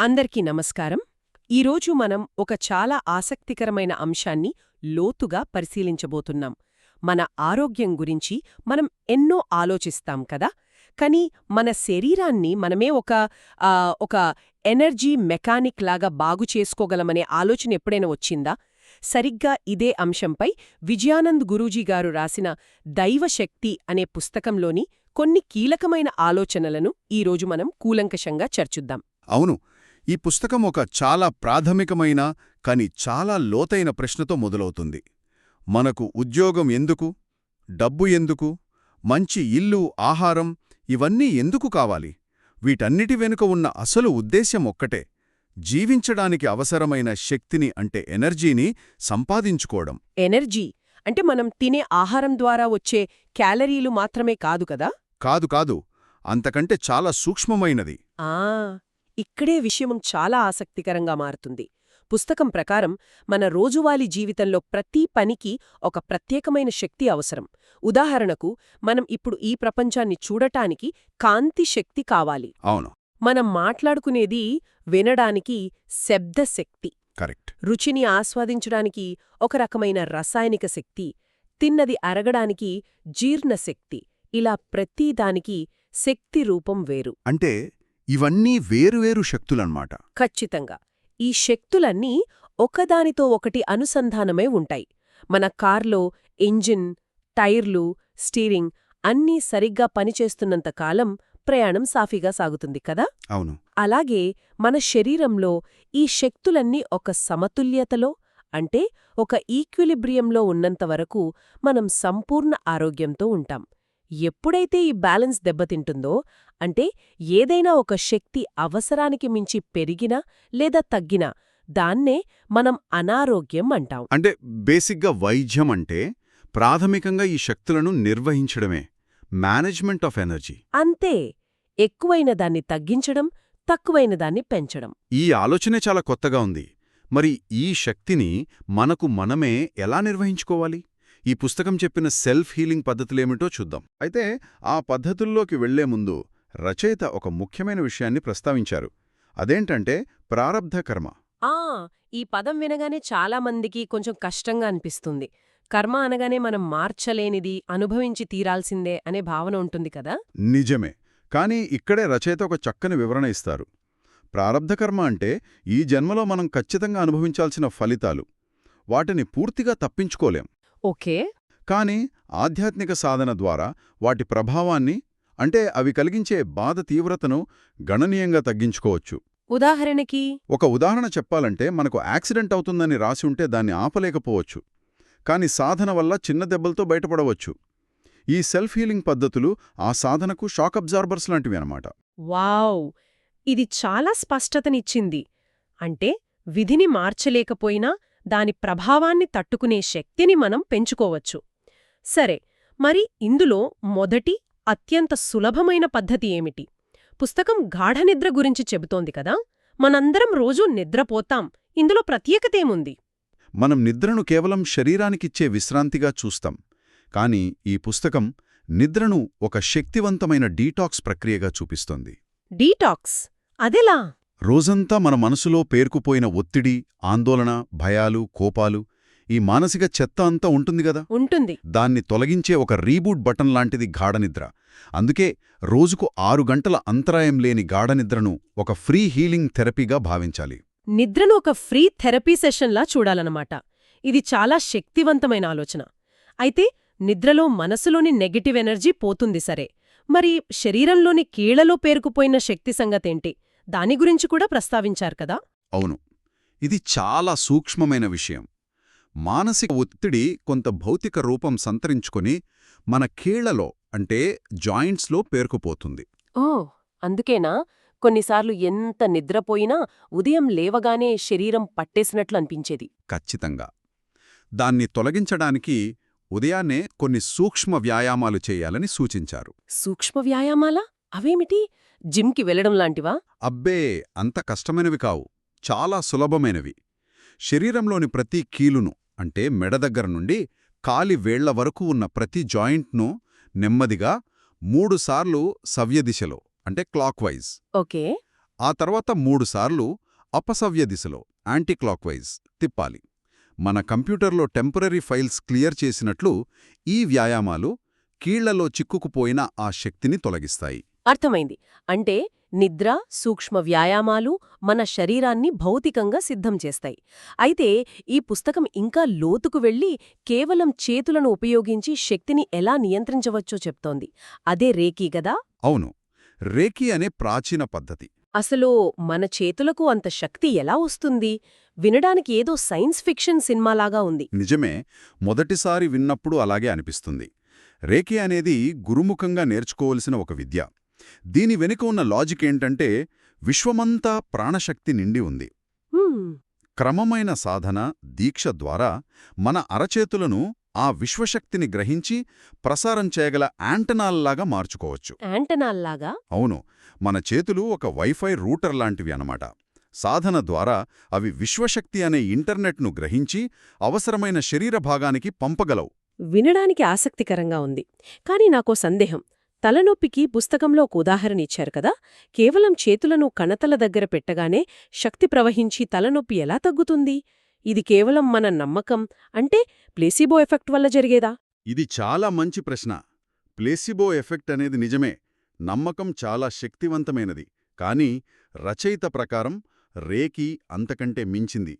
అందరికీ నమస్కారం. ఈరోజు మనం ఒక చాలా ఆసక్తికరమైన అంశాన్ని లోతుగా పరిశీలించబోతున్నాం. మన ఆరోగ్యం గురించి మనం ఎన్నో ఆలోచిస్తాం కదా? కానీ మన శరీరాన్ని మనమే ఒక ఒక ఎనర్జీ మెకానిక్ లాగా బాగు చేసుకోగలమనే ఆలోచన ఎప్పుడైనా వచ్చిందా? సరిగ్గా ఇదే అంశంపై విజయానంద్ గురూజీ గారు రాసిన దైవశక్తి అనే పుస్తకంలోని కొన్ని కీలకమైన ఆలోచనలను ఈరోజు మనం కూలంకషంగా చర్చిద్దాం. అవును. ఈ పుస్తకం ఒక చాలా ప్రాథమికమైన కాని చాలా లోతైన ప్రశ్నతో మొదలవుతుంది. మనకు ఉద్యోగం ఎందుకు? డబ్బు ఎందుకు? మంచి ఇల్లు ఆహారం ఇవన్నీ ఎందుకు కావాలి? వీటన్నిటి వెనుక ఉన్న అసలు ఉద్దేశ్యం ఒక్కటే జీవించడానికి అవసరమైన శక్తిని అంటే ఎనర్జీని సంపాదించుకోవడం. ఎనర్జీ? అంటే మనం తినే ఆహారం ద్వారా వచ్చే క్యాలరీలు మాత్రమే కాదు కదా? కాదు కాదు అంతకంటే చాలా సూక్ష్మమైనది. ఆ! ఇక్కడే విషయం చాలా ఆసక్తికరంగా మారుతుంది. పుస్తకం ప్రకారం మన రోజువారీ జీవితంలో ప్రతి పనికి ఒక ప్రత్యేకమైన శక్తి అవసరం. ఉదాహరణకు మనం ఇప్పుడు ఈ ప్రపంచాన్ని చూడటానికి కాంతి శక్తి కావాలి. అవును. మనం మాట్లాడుకునేది వినడానికి శబ్ద శక్తి. కరెక్ట్. రుచిని ఆస్వాదించడానికి ఒక రకమైన రసాయనిక శక్తి. తిన్నది అరగడానికి జీర్ణశక్తి ఇలా ప్రతిదానికి శక్తి రూపం వేరు. అంటే ఇవన్నీ వేరువేరు శక్తులన్మాట. ఖచ్చితంగా. ఈ శక్తులన్నీ ఒకదానితో ఒకటి అనుసంధానమై ఉంటాయి. మన కార్లో ఇంజిన్ టైర్లు స్టీరింగ్ అన్నీ సరిగ్గా పనిచేస్తున్నంత కాలం ప్రయాణం సాఫీగా సాగుతుంది కదా? అవును. అలాగే మన శరీరంలో ఈ శక్తులన్నీ ఒక సమతుల్యతలో అంటే ఒక ఈక్విలిబ్రియంలో ఉన్నంతవరకు మనం సంపూర్ణ ఆరోగ్యంతో ఉంటాం. ఎప్పుడైతే ఈ బ్యాలెన్స్ దెబ్బతింటుందో అంటే ఏదైనా ఒక శక్తి అవసరానికి మించి పెరిగినా లేదా తగ్గినా దాన్నే మనం అనారోగ్యం అంటాం. అంటే బేసిక్గా వైద్యం అంటే ప్రాథమికంగా ఈ శక్తులను నిర్వహించడమే మేనేజ్మెంట్ ఆఫ్ ఎనర్జీ. అంతే ఎక్కువైన దాన్ని తగ్గించడం తక్కువైన దాన్ని పెంచడం. ఈ ఆలోచనే చాలా కొత్తగా ఉంది. మరి ఈ శక్తిని మనకు మనమే ఎలా నిర్వహించుకోవాలి? ఈ పుస్తకం చెప్పిన సెల్ఫ్ హీలింగ్ పద్ధతులేమిటో చూద్దాం. అయితే ఆ పద్ధతుల్లోకి వెళ్ళే ముందు రచయిత ఒక ముఖ్యమైన విషయాన్ని ప్రస్తావించారు. అదేంటంటే ప్రారబ్ధ కర్మ. ఆ ఈ పదం వినగానే చాలా మందికి కొంచెం కష్టంగా అనిపిస్తుంది. కర్మ అనగానే మనం మార్చలేనిది అనుభవించి తీరాల్సిందే అనే భావన ఉంటుంది కదా? నిజమే. కానీ ఇక్కడే రచయిత ఒక చక్కని వివరణ ఇస్తారు. ప్రారబ్ధ కర్మ అంటే ఈ జన్మలో మనం ఖచ్చితంగా అనుభవించాల్సిన ఫలితాలు. వాటిని పూర్తిగా తప్పించుకోలేం. ఓకే. కాని ఆధ్యాత్మిక సాధన ద్వారా వాటి ప్రభావాన్ని అంటే అవి కలిగించే బాధ తీవ్రతను గణనీయంగా తగ్గించుకోవచ్చు. ఉదాహరణకి? ఒక ఉదాహరణ చెప్పాలంటే మనకు యాక్సిడెంట్ అవుతుందని రాసి ఉంటే దాన్ని ఆపలేకపోవచ్చు. కాని సాధన వల్ల చిన్న దెబ్బలతో బయటపడవచ్చు. ఈ సెల్ఫ్ హీలింగ్ పద్ధతులు ఆ సాధనకు షాక్ అబ్జార్బర్స్ లాంటివి అన్నమాట. వావ్! ఇది చాలా స్పష్టతనిచ్చింది. అంటే విధిని మార్చలేకపోయినా దాని ప్రభావాన్ని తట్టుకునే శక్తిని మనం పెంచుకోవచ్చు. సరే మరి ఇందులో మొదటి అత్యంత సులభమైన పద్ధతి ఏమిటి? పుస్తకం గాఢనిద్ర గురించి చెబుతోంది కదా? మనందరం రోజూ నిద్రపోతాం. ఇందులో ప్రత్యేకతేముంది మనం నిద్రను కేవలం శరీరానికిచ్చే విశ్రాంతిగా చూస్తాం. కాని ఈ పుస్తకం నిద్రను ఒక శక్తివంతమైన డీటాక్స్ ప్రక్రియగా చూపిస్తోంది. డీటాక్స్? అదెలా? రోజంతా మన మనసులో పేర్కుపోయిన ఒత్తిడి ఆందోళన భయాలు కోపాలు ఈ మానసిక చెత్త అంతా ఉంటుంది గదా ఉంటుంది. దాన్ని తొలగించే ఒక రీబూట్ బటన్ లాంటిది గాఢనిద్ర అందుకే రోజుకు ఆరు గంటల అంతరాయం లేని గాఢనిద్రను ఒక ఫ్రీ హీలింగ్ థెరపీగా భావించాలి. నిద్రను ఒక ఫ్రీ థెరపీ సెషన్లా చూడాలన్నమాట. ఇది చాలా శక్తివంతమైన ఆలోచన. అయితే నిద్రలో మనసులోని నెగటివ్ ఎనర్జీ పోతుంది సరే. మరి శరీరంలోని కీళ్ళలో పేరుకుపోయిన శక్తి సంగతేంటి? దాని గురించి కూడా ప్రస్తావించారు కదా? అవును. ఇది చాలా సూక్ష్మమైన విషయం. మానసిక ఒత్తిడి కొంత భౌతిక రూపం సంతరించుకొని మన కీళ్ళలో అంటే జాయింట్స్లో పేరుకుపోతుంది. ఓ అందుకేనా? కొన్నిసార్లు ఎంత నిద్రపోయినా ఉదయం లేవగానే శరీరం పట్టేసినట్లు అనిపించేది. ఖచ్చితంగా. దాన్ని తొలగించడానికి ఉదయాన్నే కొన్ని సూక్ష్మ వ్యాయామాలు చేయాలని సూచించారు. సూక్ష్మ వ్యాయామాలా? అవేమిటి? జిమ్కి వెళ్ళడం లాంటివా? అబ్బే! అంత కష్టమైనవి కావు. చాలా సులభమైనవి. శరీరంలోని ప్రతి కీలును అంటే మెడ దగ్గర నుండి కాలి వేళ్ళ వరకు ఉన్న ప్రతి జాయింట్ను నెమ్మదిగా మూడుసార్లు సవ్యదిశలో అంటే క్లాక్వైజ్ ఓకే. ఆ తర్వాత మూడుసార్లు అపసవ్య దిశలో యాంటీక్లాక్వైజ్ తిప్పాలి. మన కంప్యూటర్లో టెంపరరీ ఫైల్స్ క్లియర్ చేసినట్లు ఈ వ్యాయామాలు కీళ్ళలో చిక్కుకుపోయిన ఆ శక్తిని తొలగిస్తాయి. అర్థమైంది. అంటే నిద్ర సూక్ష్మ వ్యాయామాలు మన శరీరాన్ని భౌతికంగా సిద్ధం చేస్తాయి. అయితే ఈ పుస్తకం ఇంకా లోతుకు వెళ్ళి కేవలం చేతులను ఉపయోగించి శక్తిని ఎలా నియంత్రించవచ్చో చెప్తోంది. అదే రేకీ గదా అవును. రేకీ అనే ప్రాచీన పద్ధతి. అసలు మన చేతులకు అంత శక్తి ఎలా వస్తుంది? వినడానికి ఏదో సైన్స్ ఫిక్షన్ సినిమాలాగా ఉంది. నిజమే. మొదటిసారి విన్నప్పుడు అలాగే అనిపిస్తుంది. రేకి అనేది గురుముఖంగా నేర్చుకోవలసిన ఒక విద్య. దీని వెనుక ఉన్న లాజిక్ ఏంటంటే విశ్వమంతా ప్రాణశక్తి నిండి ఉంది. క్రమమైన సాధన దీక్ష ద్వారా మన అరచేతులను ఆ విశ్వశక్తిని గ్రహించి ప్రసారం చేయగల యాంటనాల్లాగా మార్చుకోవచ్చు. యాంటనాల్లాగా అవును మన చేతులు ఒక వైఫై రూటర్ లాంటివి అన్నమాట. సాధన ద్వారా అవి విశ్వశక్తి అనే ఇంటర్నెట్ను గ్రహించి అవసరమైన శరీర భాగానికి పంపగలవు. వినడానికి ఆసక్తికరంగా ఉంది. కాని నాకో సందేహం. తలనొప్పికి పుస్తకంలో ఒక ఉదాహరణ ఇచ్చారు కదా? కేవలం చేతులను కణతల దగ్గర పెట్టగానే శక్తి ప్రవహించి తలనొప్పి ఎలా తగ్గుతుంది? ఇది కేవలం మన నమ్మకం అంటే ప్లేసిబో ఎఫెక్ట్ వల్ల జరిగేదా? ఇది చాలా మంచి ప్రశ్న. ప్లేసిబో ఎఫెక్ట్ అనేది నిజమే నమ్మకం చాలా శక్తివంతమైనది కానీ రచయిత ప్రకారం రేకి అంతకంటే మించింది.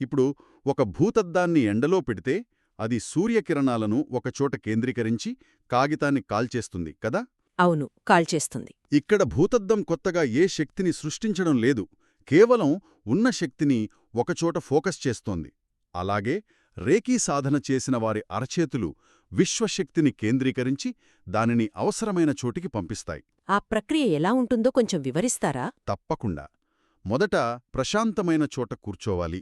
ఇప్పుడు ఒక భూతద్దాన్ని ఎండలో పెడితే అది సూర్యకిరణాలను ఒకచోట కేంద్రీకరించి కాగితాన్ని కాల్చేస్తుంది కదా? అవును కాల్చేస్తుంది. ఇక్కడ భూతద్దం కొత్తగా ఏ శక్తిని సృష్టించడం లేదు కేవలం ఉన్న శక్తిని ఒకచోట ఫోకస్ చేస్తోంది. అలాగే రేకీ సాధన చేసిన వారి అరచేతులు విశ్వశక్తిని కేంద్రీకరించి దానిని అవసరమైన చోటికి పంపిస్తాయి. ఆ ప్రక్రియ ఎలా ఉంటుందో కొంచెం వివరిస్తారా? తప్పకుండా. మొదట ప్రశాంతమైన చోట కూర్చోవాలి.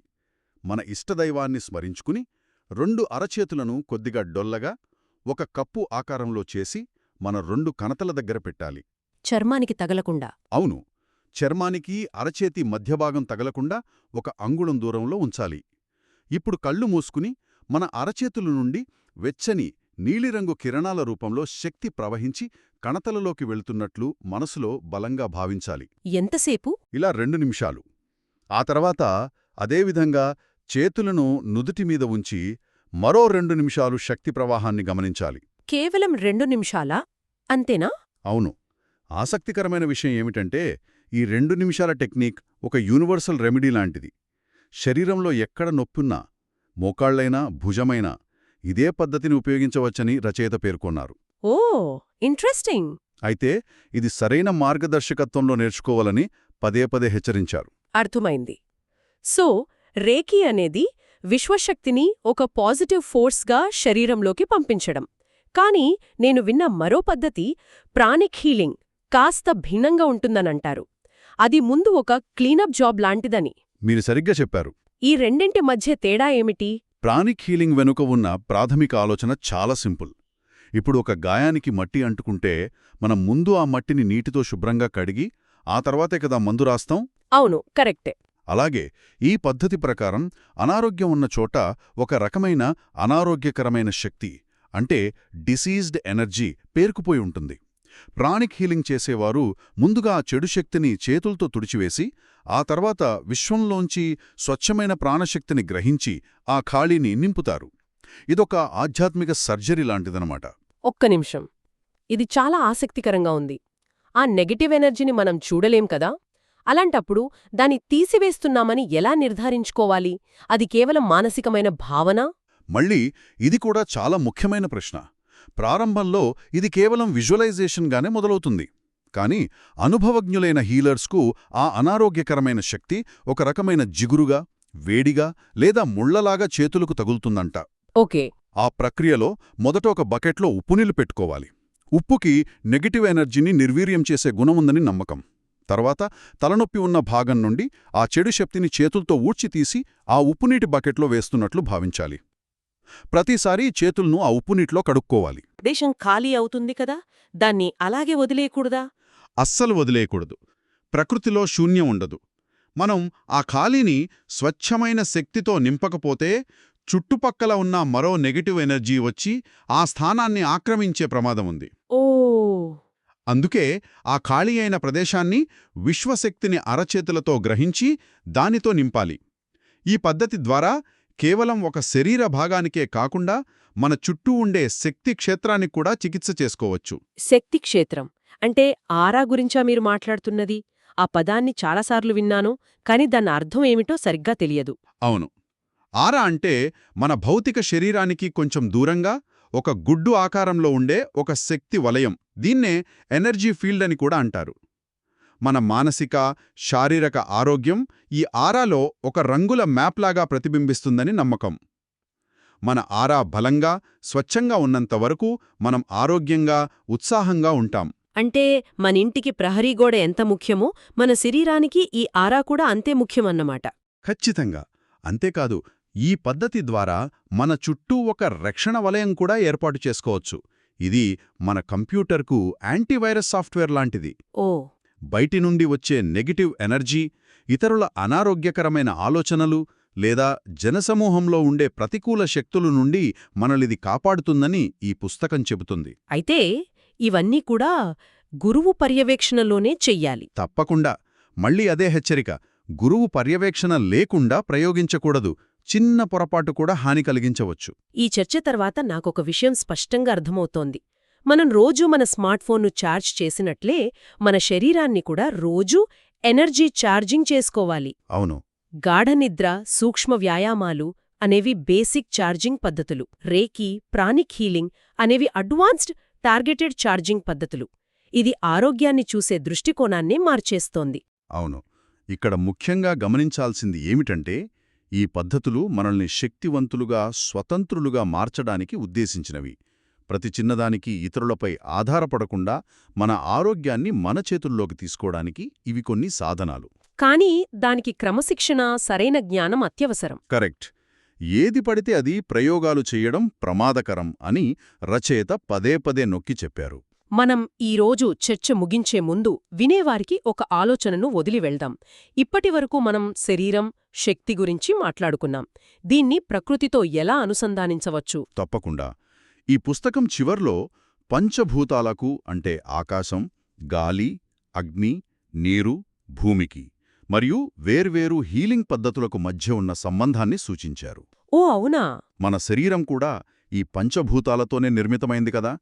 మన ఇష్టదైవాన్ని స్మరించుకుని రెండు అరచేతులను కొద్దిగా డొల్లగా ఒక కప్పు ఆకారంలో చేసి మన రెండు కణతల దగ్గర పెట్టాలి. చర్మానికి తగలకుండా. అవును. చర్మానికి అరచేతి మధ్యభాగం తగలకుండా ఒక అంగుళం దూరంలో ఉంచాలి. ఇప్పుడు కళ్ళు మూసుకుని మన అరచేతుల నుండి వెచ్చని నీలిరంగు కిరణాల రూపంలో శక్తి ప్రవహించి కణతలలోకి వెళ్తున్నట్లు మనసులో బలంగా భావించాలి. ఎంతసేపు? ఇలా రెండు నిమిషాలు. ఆ తర్వాత అదేవిధంగా చేతులను నుదుటి మీద ఉంచి మరో రెండు నిమిషాలు శక్తి ప్రవాహాన్ని గమనించాలి. కేవలం రెండు నిమిషాలా? అంతేనా? అవును. ఆసక్తికరమైన విషయం ఏమిటంటే ఈ రెండు నిమిషాల టెక్నిక్ ఒక యూనివర్సల్ రెమెడీ లాంటిది. శరీరంలో ఎక్కడ నొప్పున్నా మోకాళ్ళైనా భుజమైనా ఇదే పద్ధతిని ఉపయోగించవచ్చని రచయిత పేర్కొన్నారు. ఓ ఇంట్రెస్టింగ్! అయితే ఇది సరైన మార్గదర్శకత్వంలో నేర్చుకోవాలని పదే పదే హెచ్చరించారు. అర్థమైంది. సో రేకీ అనేది విశ్వశక్తిని ఒక పాజిటివ్ ఫోర్స్గా శరీరంలోకి పంపించడం. కానీ నేను విన్న మరో పద్ధతి ప్రాణిక్ హీలింగ్ కాస్త భిన్నంగా ఉంటుందనంటారు. అది ముందు ఒక క్లీనప్ జాబ్ లాంటిదని. మీరు సరిగ్గా చెప్పారు. ఈ రెండింటి మధ్య తేడా ఏమిటి? ప్రాణిక్ హీలింగ్ వెనుక ఉన్న ప్రాథమిక ఆలోచన చాలా సింపుల్. ఇప్పుడు ఒక గాయానికి మట్టి అంటుకుంటే మనం ముందు ఆ మట్టిని నీటితో శుభ్రంగా కడిగి ఆ తర్వాతే కదా మందు రాస్తాం? అవును కరెక్టే. అలాగే ఈ పద్ధతి ప్రకారం అనారోగ్యం ఉన్న చోట ఒక రకమైన అనారోగ్యకరమైన శక్తి అంటే డిసీజ్డ్ ఎనర్జీ పేరుకుపోయి ఉంటుంది. ప్రాణిక్ హీలింగ్ చేసేవారు ముందుగా ఆ చెడు శక్తిని చేతులతో తుడిచివేసి ఆ తర్వాత విశ్వంలోంచి స్వచ్ఛమైన ప్రాణశక్తిని గ్రహించి ఆ ఖాళీని నింపుతారు. ఇదొక ఆధ్యాత్మిక సర్జరీ లాంటిదనమాట ఒక్క నిమిషం. ఇది చాలా ఆసక్తికరంగా ఉంది. ఆ నెగటివ్ ఎనర్జీని మనం చూడలేం కదా? అలాంటప్పుడు దాన్ని తీసివేస్తున్నామని ఎలా నిర్ధారించుకోవాలి? అది కేవలం మానసికమైన భావన? మళ్ళీ ఇది కూడా చాలా ముఖ్యమైన ప్రశ్న. ప్రారంభంలో ఇది కేవలం విజువలైజేషన్గానే మొదలవుతుంది. కానీ అనుభవజ్ఞులైన హీలర్స్కు ఆ అనారోగ్యకరమైన శక్తి ఒక రకమైన జిగురుగా వేడిగా లేదా ముళ్ళలాగా చేతులకు తగులుతుందంట. ఓకే. ఆ ప్రక్రియలో మొదట ఒక బకెట్లో ఉప్పునీళ్ళు పెట్టుకోవాలి. ఉప్పుకి నెగటివ్ ఎనర్జీని నిర్వీర్యం చేసే గుణముందని నమ్మకం. తర్వాత తలనొప్పి ఉన్న భాగం నుండి ఆ చెడు శక్తిని చేతులతో ఊడ్చి తీసి ఆ ఉప్పునీటి బకెట్లో వేస్తున్నట్లు భావించాలి. ప్రతిసారీ చేతులను ఆ ఉప్పునీటిలో కడుక్కోవాలి. దేశం ఖాళీ అవుతుంది కదా దాన్ని అలాగే వదిలేయకూడదా? అస్సలు వదిలేయకూడదు. ప్రకృతిలో శూన్యం ఉండదు. మనం ఆ ఖాళీని స్వచ్ఛమైన శక్తితో నింపకపోతే చుట్టుపక్కల ఉన్న మరో నెగటివ్ ఎనర్జీ వచ్చి ఆ స్థానాన్ని ఆక్రమించే ప్రమాదం ఉంది. అందుకే ఆ ఖాళీ అయిన ప్రదేశాన్ని విశ్వశక్తిని అరచేతులతో గ్రహించి దానితో నింపాలి. ఈ పద్ధతి ద్వారా కేవలం ఒక శరీర భాగానికే కాకుండా మన చుట్టూ ఉండే శక్తి క్షేత్రానికి కూడా చికిత్స చేసుకోవచ్చు. శక్తి క్షేత్రం. అంటే ఆరా గురించా మీరు మాట్లాడుతున్నది? ఆ పదాన్ని చాలాసార్లు విన్నాను కాని దాని అర్థం ఏమిటో సరిగ్గా తెలియదు. అవును. ఆరా అంటే మన భౌతిక శరీరానికి కొంచెం దూరంగా ఒక గుడ్డు ఆకారంలో ఉండే ఒక శక్తి వలయం. దీన్నే ఎనర్జీ ఫీల్డ్ అని కూడా అంటారు. మన మానసిక శారీరక ఆరోగ్యం ఈ ఆరాలో ఒక రంగుల మ్యాప్లాగా ప్రతిబింబిస్తుందని నమ్మకం. మన ఆరా బలంగా స్వచ్ఛంగా ఉన్నంత వరకు మనం ఆరోగ్యంగా ఉత్సాహంగా ఉంటాం. అంటే మనింటికి ప్రహరీ గోడ ఎంత ముఖ్యమో మన శరీరానికి ఈ ఆరా కూడా అంతే ముఖ్యమన్నమాట. ఖచ్చితంగా. అంతేకాదు ఈ పద్ధతి ద్వారా మన చుట్టూ ఒక రక్షణ వలయం కూడా ఏర్పాటు చేసుకోవచ్చు. ఇది మన కంప్యూటర్కు యాంటీవైరస్ సాఫ్ట్వేర్ లాంటిది. ఓ. బయటి నుండి వచ్చే నెగటివ్ ఎనర్జీ ఇతరుల అనారోగ్యకరమైన ఆలోచనలు లేదా జనసమూహంలో ఉండే ప్రతికూల శక్తుల నుండి మనలిది కాపాడుతుందని ఈ పుస్తకం చెబుతుంది. అయితే ఇవన్నీ కూడా గురువు పర్యవేక్షణలోనే చెయ్యాలి. తప్పకుండా. మళ్ళీ అదే హెచ్చరిక. గురువు పర్యవేక్షణ లేకుండా ప్రయోగించకూడదు. చిన్న పొరపాటు కూడా హాని కలిగించవచ్చు. ఈ చర్చ తర్వాత నాకొక విషయం స్పష్టంగా అర్థమవుతోంది. మనం రోజూ మన స్మార్ట్ ఫోన్ను ఛార్జ్ చేసినట్లే మన శరీరాన్ని కూడా రోజూ ఎనర్జీ ఛార్జింగ్ చేసుకోవాలి. అవును. గాఢనిద్ర సూక్ష్మ వ్యాయామాలు అనేవి బేసిక్ ఛార్జింగ్ పద్ధతులు. రేకీ ప్రాణిక్ హీలింగ్ అనేవి అడ్వాన్స్డ్ టార్గెటెడ్ ఛార్జింగ్ పద్ధతులు. ఇది ఆరోగ్యాన్ని చూసే దృష్టికోణాన్నే మార్చేస్తోంది. అవును. ఇక్కడ ముఖ్యంగా గమనించాల్సింది ఏమిటంటే ఈ పద్ధతులు మనల్ని శక్తివంతులుగా స్వతంత్రులుగా మార్చడానికి ఉద్దేశించినవి. ప్రతి చిన్నదానికి ఇతరులపై ఆధారపడకుండా మన ఆరోగ్యాన్ని మన చేతుల్లోకి తీసుకోవడానికి ఇవి కొన్ని సాధనాలు. కానీ దానికి క్రమశిక్షణ సరైన జ్ఞానం అత్యవసరం. కరెక్ట్. ఏది పడితే అది ప్రయోగాలు చేయడం ప్రమాదకరం అని రచయిత పదే పదే నొక్కి చెప్పారు. మనం ఈరోజు చర్చ ముగించే ముందు వినేవారికి ఒక ఆలోచనను వదిలి వెళ్దాం. ఇప్పటివరకు మనం శరీరం శక్తి గురించి మాట్లాడుకున్నాం. దీన్ని ప్రకృతితో ఎలా అనుసంధానించవచ్చు? తప్పకుండా. ఈ పుస్తకం చివర్లో పంచభూతాలకు అంటే ఆకాశం గాలి అగ్ని నీరు భూమికి మరియు వేర్వేరు హీలింగ్ పద్ధతులకు మధ్య ఉన్న సంబంధాన్ని సూచించారు. ఓ అవునా? మన శరీరం కూడా ఈ పంచభూతాలతోనే నిర్మితమైంది కదా?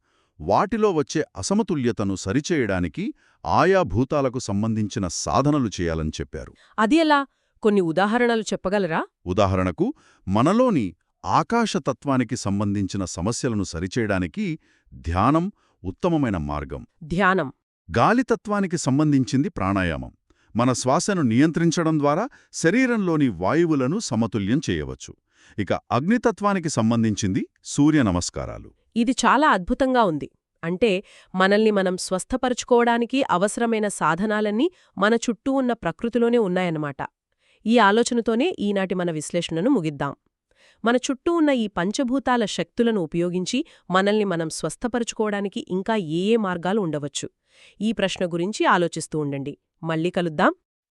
వాటిలో వచ్చే అసమతుల్యతను సరిచేయడానికి ఆయా భూతాలకు సంబంధించిన సాధనలు చేయాలని చెప్పారు. అది ఎలా? కొన్ని ఉదాహరణలు చెప్పగలరా? ఉదాహరణకు మనలోని ఆకాశతత్వానికి సంబంధించిన సమస్యలను సరిచేయడానికి ధ్యానం ఉత్తమమైన మార్గం. ధ్యానం. గాలితత్వానికి సంబంధించింది ప్రాణాయామం. మన శ్వాసను నియంత్రించడం ద్వారా శరీరంలోని వాయువులను సమతుల్యం చేయవచ్చు. ఇక అగ్నితత్వానికి సంబంధించింది సూర్య నమస్కారాలు. ఇది చాలా అద్భుతంగా ఉంది. అంటే మనల్ని మనం స్వస్థపరుచుకోవడానికి అవసరమైన సాధనాలన్నీ మన చుట్టూ ఉన్న ప్రకృతిలోనే ఉన్నాయన్నమాట. ఈ ఆలోచనతోనే ఈనాటి మన విశ్లేషణను ముగిద్దాం. మన చుట్టూ ఉన్న ఈ పంచభూతాల శక్తులను ఉపయోగించి మనల్ని మనం స్వస్థపరుచుకోవడానికి ఇంకా ఏ ఏ మార్గాలు ఉండవచ్చు? ఈ ప్రశ్న గురించి ఆలోచిస్తూ ఉండండి. మళ్ళీ కలుద్దాం.